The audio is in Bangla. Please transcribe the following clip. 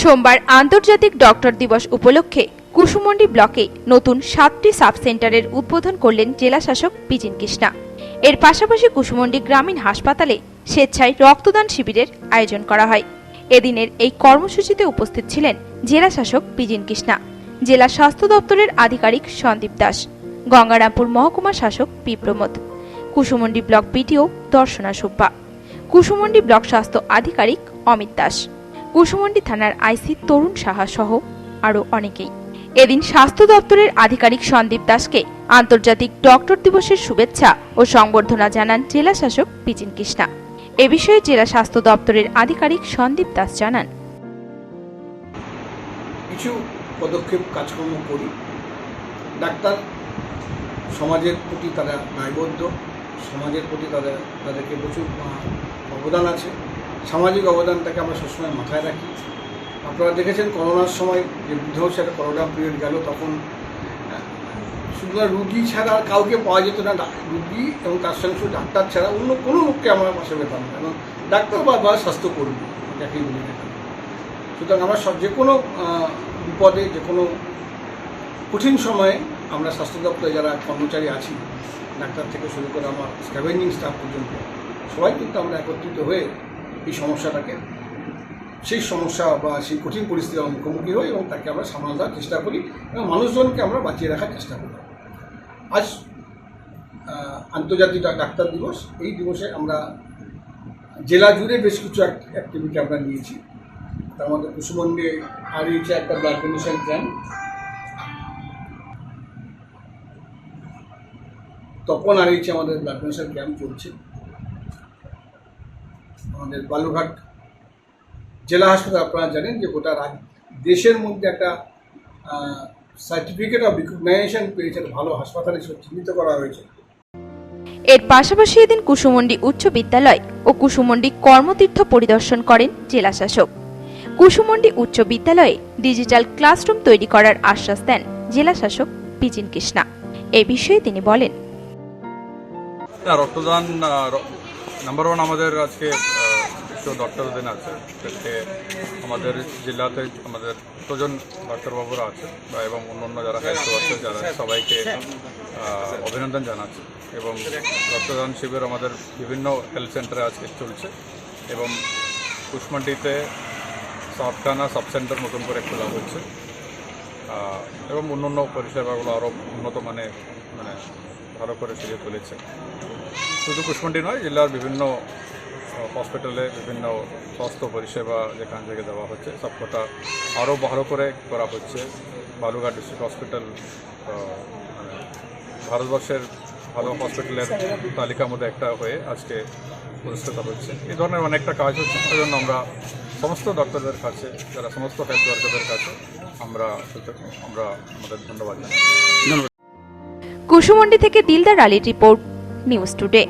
সোমবার আন্তর্জাতিক ডক্টর দিবস উপলক্ষে কুসুমন্ডি ব্লকে নতুন সাতটি সাব সেন্টারের উদ্বোধন করলেন জেলা শাসক বিজিন কৃষ্ণা। এর পাশাপাশি কুসুমন্ডি গ্রামীণ হাসপাতালে স্বেচ্ছায় রক্তদান শিবিরের আয়োজন করা হয়। এদিনের এই কর্মসূচিতে উপস্থিত ছিলেন জেলা শাসক বিজিন কৃষ্ণা, জেলা স্বাস্থ্য দপ্তরের আধিকারিক সন্দীপ দাস, গঙ্গারামপুর মহকুমা শাসক P Pramod, Kushmandi block BDO Darshana Subba, Kushmandi block স্বাস্থ্য আধিকারিক অমিত দাস। কুসুমন্ডি থানার আইসি তরুণ সাহা সহ আরও অনেকেই। এদিন স্বাস্থ্য দপ্তরের আধিকারিক সন্দীপ দাসকে আন্তর্জাতিক ডক্টর দিবসের শুভেচ্ছা ও সংবর্ধনা জানান জেলা শাসক বিজিন কৃষ্ণা। এ বিষয়ে জেলা স্বাস্থ্য দপ্তরের আধিকারিক সন্দীপ দাস জানান। কিছু পদক্ষেপ, কাজকর্ম করি। ডাক্তার, সমাজের প্রতি তারা দায়বদ্ধ। সমাজের প্রতি তাদের, তাদেরকে প্রচুর অবদান আছে। সামাজিক অবদানটাকে আমরা সবসময় মাথায় রাখি আপনারা দেখেছেন করোনার সময় যে বিধ্বংসী একটা করোনা পিরিয়ড গেল, তখন শুধু রুগী ছাড়া আর কাউকে পাওয়া যেত না রুগী এবং তার সঙ্গে শুধু ডাক্তার ছাড়া অন্য কোনো লোককে আমরা পাশে পেতাম না এবং ডাক্তার বা বা স্বাস্থ্যকর্মী যাকেই বলি। সুতরাং আমরা সব যে কোনো বিপদে, যে কোনো কঠিন সময়ে আমরা স্বাস্থ্য দপ্তরে যারা কর্মচারী আছি, ডাক্তার থেকে শুরু করে আমার স্ক্যাভেঞ্জিং স্টাফ পর্যন্ত, সবাই কিন্তু আমরা একত্রিত হয়ে এই সমস্যাটাকে। সেই সমস্যা বা সেই কঠিন পরিস্থিতির মুখোমুখি হই এবং তাকে আমরা সামাল দেওয়ার চেষ্টা করি এবং মানুষজনকে আমরা বাঁচিয়ে রাখার চেষ্টা করি। আজ আন্তর্জাতিক ডাক্তার দিবস। এই দিবসে আমরা জেলা জুড়ে বেশ কিছু অ্যাক্টিভিটি আমরা নিয়েছি। তার মধ্যে কুসুমন্ডি হারিয়েছে একটা ব্লাড ডোনেশন ক্যাম্প তপন হারিয়েছে আমাদের ব্লাড ডোনেশন ক্যাম্প চলছে। আমাদের বালুরঘাট জেলা হাসপাতাল আপনারা জানেন যে গোটা দেশের মধ্যে একটা সার্টিফিকেট অফ রিকগনাইজেশন পেয়েছে ভালো হাসপাতাল হিসেবে চিহ্নিত করা হয়েছে। এর পাশাপাশি এদিন কুসুমন্ডি উচ্চ বিদ্যালয় ও কুসুমন্ডি কর্মতীর্থ পরিদর্শন করেন জেলা শাসক কুসুমন্ডি উচ্চ বিদ্যালয়ে ডিজিটাল ক্লাসরুম তৈরি করার আশ্বাস দেন জেলা শাসক বিজিন কৃষ্ণা। এ বিষয়ে তিনি বলেন রক্তদান নাম্বার ওয়ান আমাদের আজকে বিশ্ব ডক্টর দিন আছে সেটাকে আমাদের জেলাতে আমাদের কতজন ডাক্তারবাবুরা আছে বা এবং অন্যান্য যারা হেলথ ওয়ার্কার যারা সবাইকে অভিনন্দন জানাচ্ছি। এবং রক্তদান শিবির আমাদের বিভিন্ন হেলথ সেন্টারে আজকে চলছে এবং কুশমান্ডিতে সাতখানা সাব সেন্টার নতুন করে খোলা হচ্ছে। এবং অন্যান্য পরিষেবাগুলো আরও উন্নত মানে মানে ভালো করে সেজে তুলেছে। শুধু কুশমন্ডি নয় জেলার বিভিন্ন হসপিটালে বিভিন্ন স্বাস্থ্য পরিষেবা যেখান থেকে দেওয়া হচ্ছে, সবকটা আরও ভালো করে করা হচ্ছে। বালুঘাট ডিস্ট্রিক্ট হসপিটাল ভারতবর্ষের ভালো হসপিটালের তালিকার মধ্যে একটা হয়ে আজকে পুরস্কৃত হচ্ছে। এই ধরনের অনেকটা কাজ হচ্ছে সেই জন্য আমরা সমস্ত ডক্টরদের কাছে, যারা সমস্ত হেলথ ওয়ার্কারদের কাছে আমরা আমরা আমাদের ধন্যবাদ জানাই। কুসুমন্ডি থেকে দিলদার আলীর রিপোর্ট নিউজ টুডে